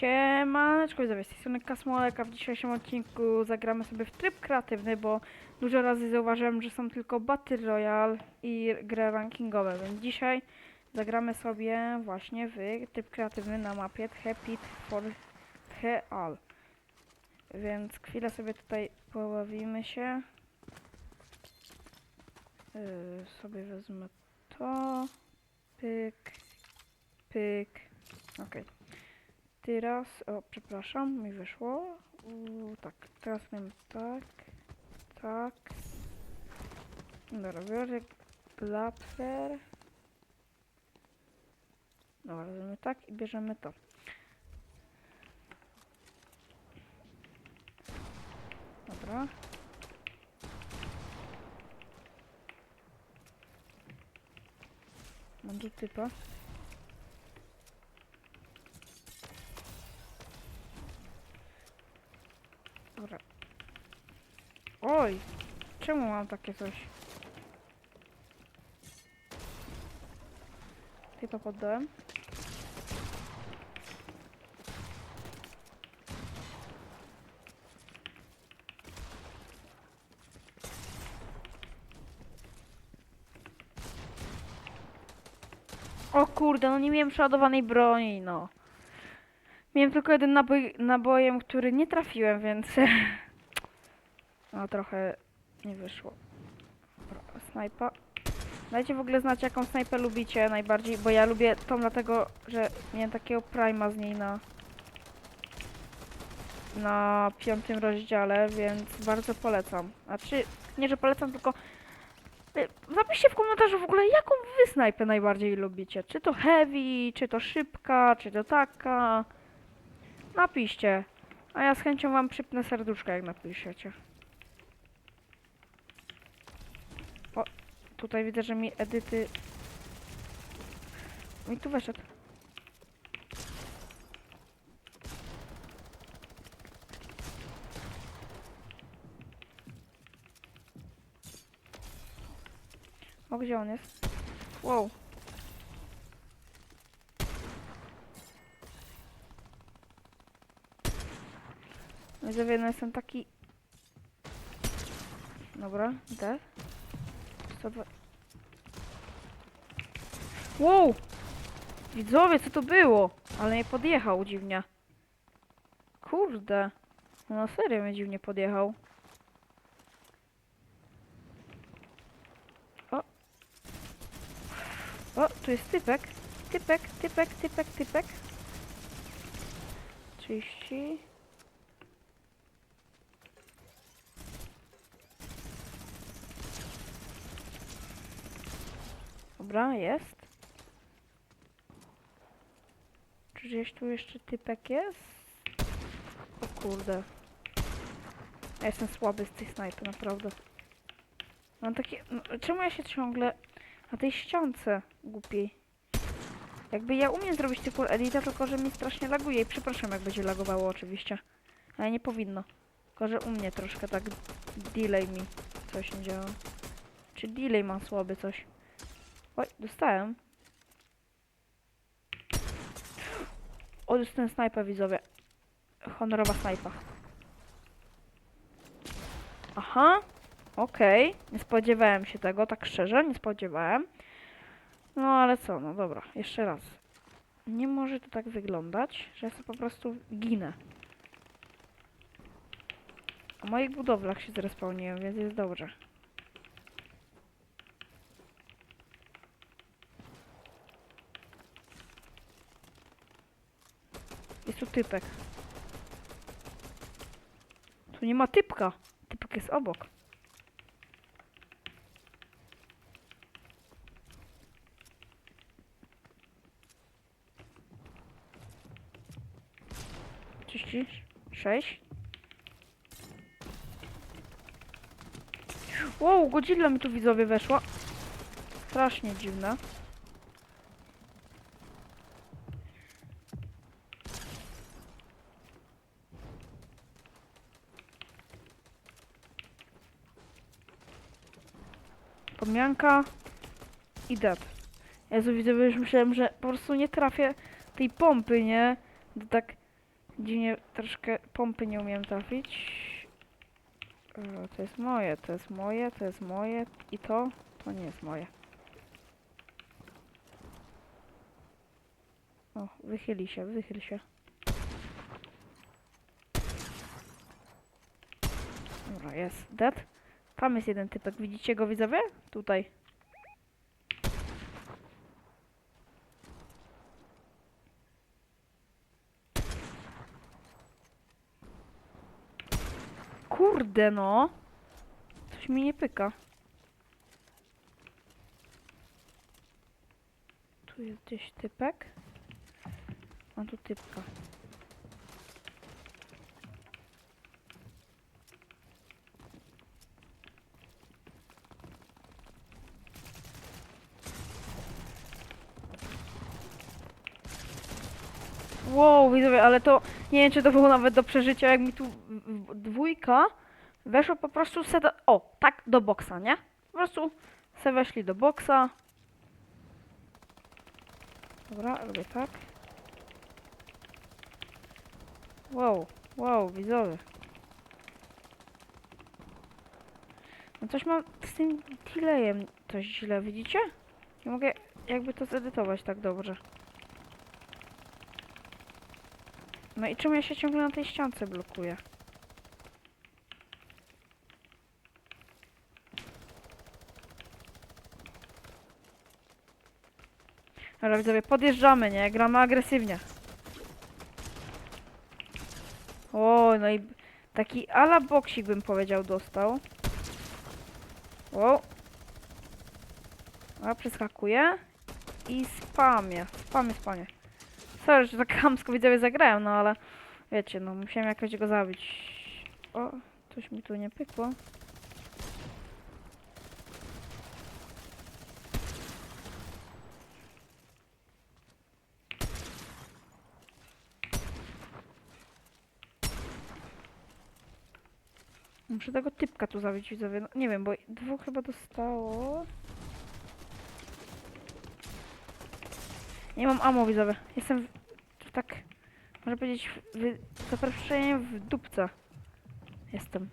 Siemaneczko, widzowie, z tej strony Kasmolek, a w dzisiejszym odcinku zagramy sobie w tryb kreatywny, bo dużo razy zauważyłem, że są tylko Battle Royale i gry rankingowe, więc dzisiaj zagramy sobie właśnie w tryb kreatywny na mapie Happy for Heal. Więc chwilę sobie tutaj pobawimy się. Yy, sobie wezmę to. Pyk. Pyk. Okej. Teraz, o przepraszam, mi wyszło. U, tak, teraz mamy tak, tak. Dobra, biorę glapfer. Dobra, robimy tak i bierzemy to. Dobra. Mam tu typa. Dobra. Oj! Czemu mam takie coś? Typa poddałem. O kurde, no nie miałem przeładowanej broni, no. Miałem tylko jeden nabój, nabojem, który nie trafiłem, więc... No trochę nie wyszło. Dobra, Snajpa. Dajcie w ogóle znać, jaką snajpę lubicie najbardziej, bo ja lubię tą dlatego, że miałem takiego prima z niej na... Na piątym rozdziale, więc bardzo polecam. Znaczy, nie, że polecam, tylko... y, Zapiszcie w komentarzu w ogóle, jaką wy snajpę najbardziej lubicie. Czy to heavy, czy to szybka, czy to taka. Napiszcie. A ja z chęcią wam przypnę serduszko, jak napiszecie. O, tutaj widzę, że mi edyty... Mi tu weszedł. O, gdzie on jest? Wow. Widzowie, no jestem taki... Dobra, idę. 102... Wow! Widzowie, co to było? Ale mnie podjechał dziwnie. Kurde. No na serio mnie dziwnie podjechał. O, tu jest typek. Typek, typek, typek, typek. 30. Dobra, jest. Czy gdzieś tu jeszcze typek jest? O kurde. Ja jestem słaby z tej snajpy, naprawdę. Mam takie... No, czemu ja się ciągle... Na tej ściance głupiej. Jakby ja umiem zrobić typu edita, tylko że mi strasznie laguje i przepraszam jak będzie lagowało oczywiście. Ale nie powinno. Tylko że u mnie troszkę tak delay mi coś nie działa. Czy delay ma słaby coś? Oj, dostałem. O, dostałem snajpa widzowie. Honorowa snajpa. Aha, Okej, nie spodziewałem się tego, tak szczerze, nie spodziewałem. No ale co, no dobra, jeszcze raz. Nie może to tak wyglądać, że ja sobie po prostu ginę. W moich budowlach się zrespawniłem, więc jest dobrze. Jest tu typek. Tu nie ma typka. Typek jest obok. Trzydzieści sześć. Wow, Godzilla mi tu widzowie weszła. Strasznie dziwne. Podmianka i dead. Jezu, widzowie, już myślałem, że po prostu nie trafię tej pompy, nie? To tak Dziwnie troszkę pompy nie umiem trafić. To jest moje, to jest moje, to jest moje i to, to nie jest moje. O, wychyli się, wychyl się. Dobra, jest dead. Tam jest jeden typek, widzicie go widzowie? Tutaj. Kurde no. Coś mi nie pyka. Tu jest gdzieś typek. Mam tu typka. Wow, widzowie, ale to nie wiem, czy to było nawet do przeżycia, jak mi tu dwójka weszła po prostu se do, o, tak, do boksa, nie? Po prostu se weszli do boksa. Dobra, robię tak. Wow, wow, widzowie. No coś mam z tym delayem coś źle, widzicie? Nie mogę jakby to zedytować tak dobrze. No i czemu ja się ciągle na tej ściance blokuję? Dobra widzowie, podjeżdżamy, nie? Gramy agresywnie. O, no i taki ala boksik bym powiedział dostał. Wow. A, przeskakuję. I spamie. Spamie, spamie. Sorry, że tak chamsko widzowie no ale wiecie, no musiałem jakoś go zabić. O, coś mi tu nie pykło. Muszę tego typka tu zabić widzowie. No, nie wiem, bo dwóch chyba dostało. Nie mam ammo widzowie. Jestem w, tak, można powiedzieć, w, w, za przeproszeniem w dupce. Jestem.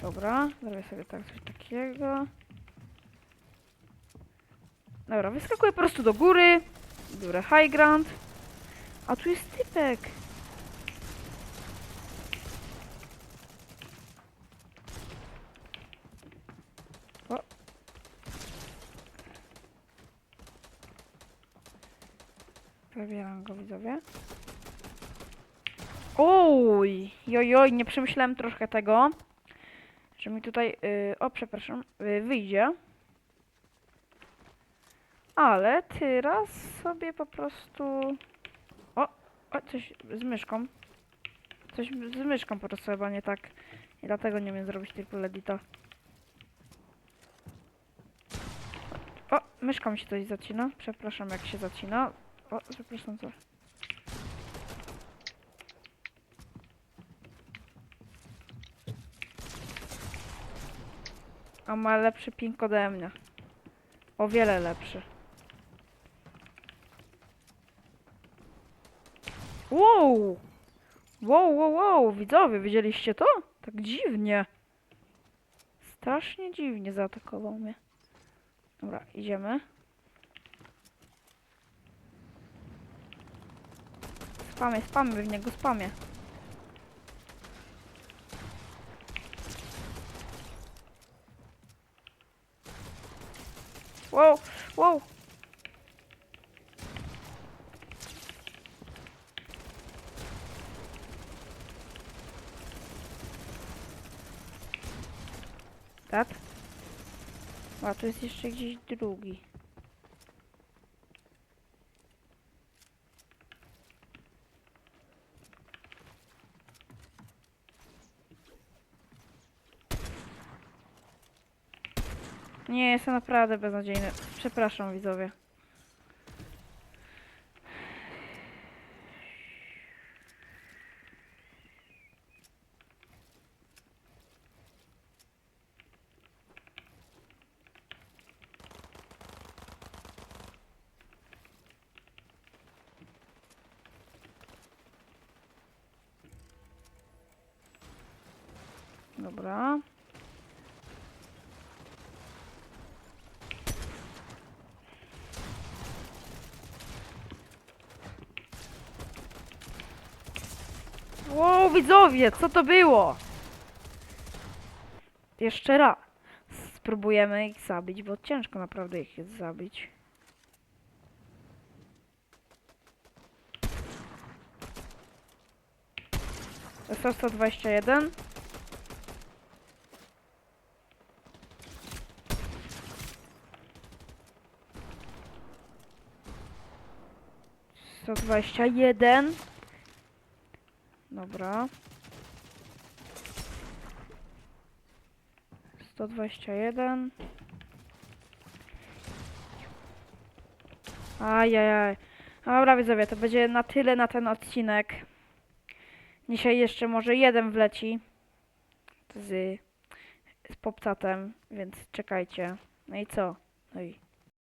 Dobra, zrobię sobie tak coś takiego. Dobra, wyskakuję po prostu do góry. Biorę high ground. A tu jest typek. O. Zabieram go widzowie. Oj, jojoj, nie przemyślałem troszkę tego, że mi tutaj, yy, o przepraszam, yy, wyjdzie. Ale teraz sobie po prostu... O, o, coś z myszką. Coś z myszką po prostu chyba nie tak. I dlatego nie umiem zrobić triple edita. O, myszką się coś zacina. Przepraszam jak się zacina. O, przepraszam co. A ma lepszy ping ode mnie. O wiele lepszy. Wow! Wow, wow, wow! Widzowie, widzieliście to? Tak dziwnie. Strasznie dziwnie zaatakował mnie. Dobra, idziemy. Spamie, spamy w niego, spamie. Wow, wow! Tak? A tu jest jeszcze gdzieś drugi. Nie, jestem naprawdę beznadziejny. Przepraszam widzowie. Dobra. Wow, widzowie, co to było? Jeszcze raz. Spróbujemy ich zabić, bo ciężko naprawdę ich jest zabić. SS-121. Sto dwadzieścia jeden. Dobra. Sto dwadzieścia jeden. Ajajaj. Dobra widzowie, to będzie na tyle na ten odcinek. Dzisiaj jeszcze może jeden wleci z, z popcatem, więc czekajcie. No i co? No i